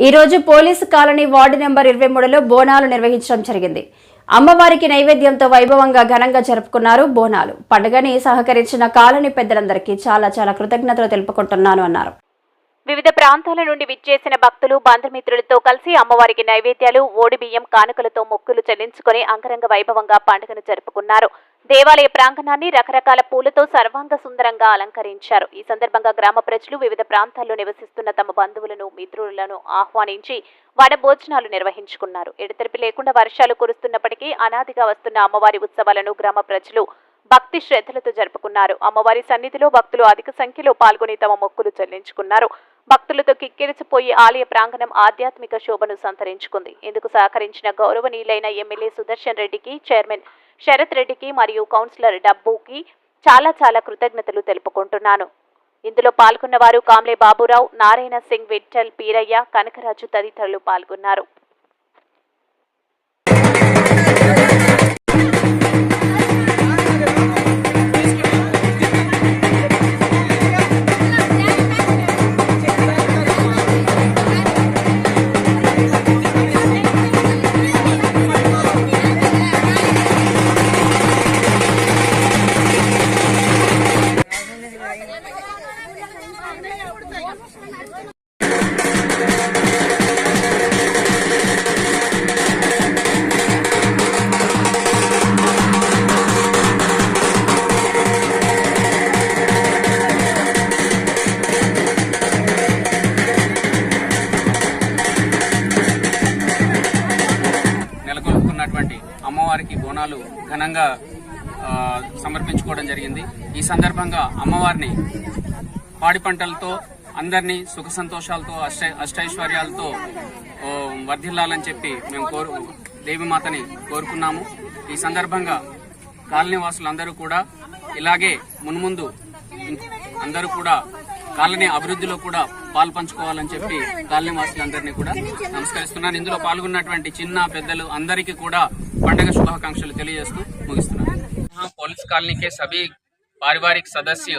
ఈ రోజు police colony ward number ఇరవై మూడులో బోనాలు నిర్వహించడం జరిగింది. అమ్మవారికి నైవేద్యంతో వైభవంగా ఘనంగా జరుపుకున్నారు బోనాలు. పండుగని సహకరించిన కాలనీ పెద్దలందరికీ చాలా చాలా కృతజ్ఞతలు తెలుపుకుంటున్నాను అన్నారు. వివిధ ప్రాంతాల నుండి విచ్చేసిన భక్తులు బంధుమిత్రులతో కలిసి అమ్మవారికి నైవేద్యాలు ఓడిబియ్యం కానుకలతో మొక్కులు చెల్లించుకొని అంగరంగ వైభవంగా పండుగను జరుపుకున్నారు. దేవాలయ ప్రాంగణాన్ని రకరకాల పూలతో సర్వాంగ సుందరంగా అలంకరించారు. ఈ సందర్భంగా గ్రామ ప్రజలు వివిధ ప్రాంతాల్లో నివసిస్తున్న తమ బంధువులను మిత్రులను ఆహ్వానించి వన భోజనాలు నిర్వహించుకున్నారు. ఎడతెరిపి లేకుండా వర్షాలు కురుస్తున్నప్పటికీ అనాదిగా వస్తున్న అమ్మవారి ఉత్సవాలను గ్రామ ప్రజలు భక్తి శ్రద్ధలతో జరుపుకున్నారు. అమ్మవారి సన్నిధిలో భక్తులు అధిక సంఖ్యలో పాల్గొని తమ మొక్కులు చెల్లించుకున్నారు. భక్తులతో కిక్కిరిసిపోయి ఆలయ ప్రాంగణం ఆధ్యాత్మిక శోభను సంతరించుకుంది. ఇందుకు సహకరించిన గౌరవనీయులైన ఎమ్మెల్యే సుదర్శన్ రెడ్డికి చైర్మన్ శరత్ రెడ్డికి మరియు కౌన్సిలర్ డబ్బుకి చాలా చాలా కృతజ్ఞతలు తెలుపుకుంటున్నాను. ఇందులో పాల్గొన్న వారు కామ్లే బాబురావు నారాయణ సింగ్ విఠల్ పీరయ్య కనకరాజు తదితరులు పాల్గొన్నారు. అమ్మవారికి బోనాలు ఘనంగా సమర్పించుకోవడం జరిగింది. ఈ సందర్భంగా అమ్మవారిని పాడి పంటలతో అందరినీ సుఖ సంతోషాలతో అష్ట అష్టైశ్వర్యాలతో వర్ధిల్లాలని చెప్పి మేము కోరు దేవిమాతని కోరుకున్నాము. ఈ సందర్భంగా కాలనీ వాసులందరూ కూడా ఇలాగే మున్ముందు అందరూ కూడా కాలనీ అభివృద్ధిలో కూడా పాలు పంచుకోవాలని చెప్పి కాలనీ వాసులందరినీ కూడా నమస్కరిస్తున్నాను ఇందులో పాల్గొన్నటువంటి చిన్న పెద్దలు అందరికీ కూడా పండగ శుభాకాంక్షలు తెలియజేస్తూ ముగిస్తున్నాను यहाँ पुलिस कॉलोनी के सभी पारिवारिक सदस्य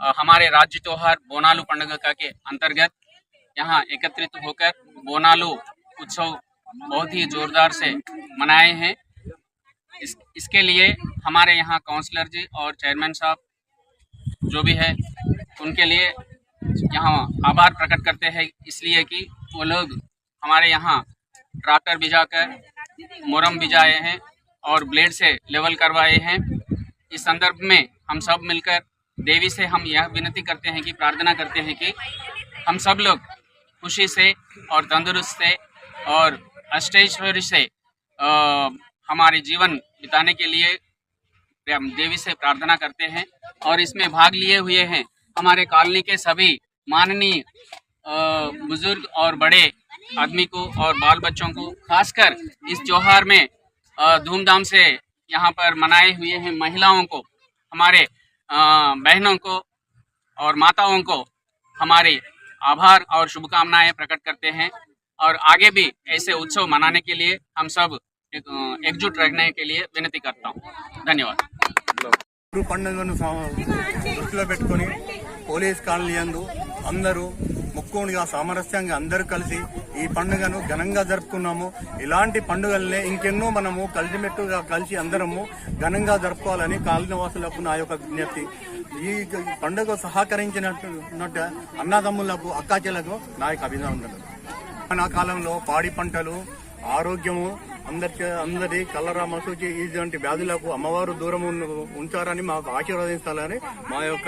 अ, हमारे राज्य त्योहार बोनालू पंडगा के अंतर्गत यहाँ एकत्रित होकर बोनालू उत्सव बहुत ही जोरदार से मनाए हैं इस, इसके लिए हमारे यहाँ काउंसलर जी और चेयरमैन साहब जो भी है उनके लिए यहाँ आभार प्रकट करते हैं इसलिए कि वो लोग हमारे यहाँ ट्रैक्टर भिजाकर, मोरम भिजाए हैं और ब्लेड से लेवल करवाए हैं। इस संदर्भ में हम सब मिलकर देवी से हम यह विनती करते हैं कि प्रार्थना करते हैं कि हम सब लोग खुशी से और तंदुरुस्त से और अष्टैश्वर्य से हमारे जीवन बिताने के लिए देवी से प्रार्थना करते हैं और इसमें भाग लिए हुए हैं। हमारे कॉलोनी के सभी माननीय बुज़ुर्ग और बड़े आदमी को और बाल बच्चों को, खासकर इस त्योहार में धूमधाम से यहाँ पर मनाए हुए हैं महिलाओं को, हमारे बहनों को और माताओं को हमारे आभार और शुभकामनाएँ प्रकट करते हैं। और आगे भी ऐसे उत्सव मनाने के लिए हम सब एकजुट रहने के लिए विनती करता हूँ। धन्यवाद। పోలీస్ కాలనీ అందు అందరూ ముక్కునిగా సామరస్యంగా అందరూ కలిసి ఈ పండుగను ఘనంగా జరుపుకున్నాము. ఇలాంటి పండుగల్నే ఇంకెన్నో మనము కలిసిమెట్టుగా కలిసి అందరము ఘనంగా జరుపుకోవాలని కాలనీవాసులకు నా యొక్క విజ్ఞప్తి. ఈ పండుగ సహకరించినట్టు అన్నదమ్ములకు అక్కాచెలకు నా యొక్క అభినందనలు. నా కాలంలో పాడి పంటలు ఆరోగ్యము అందరి అందరి కలరా మసూచి ఇటువంటి వ్యాధులకు అమ్మవారు దూరం ఉంచారని మాకు ఆశీర్వదించాలని మా యొక్క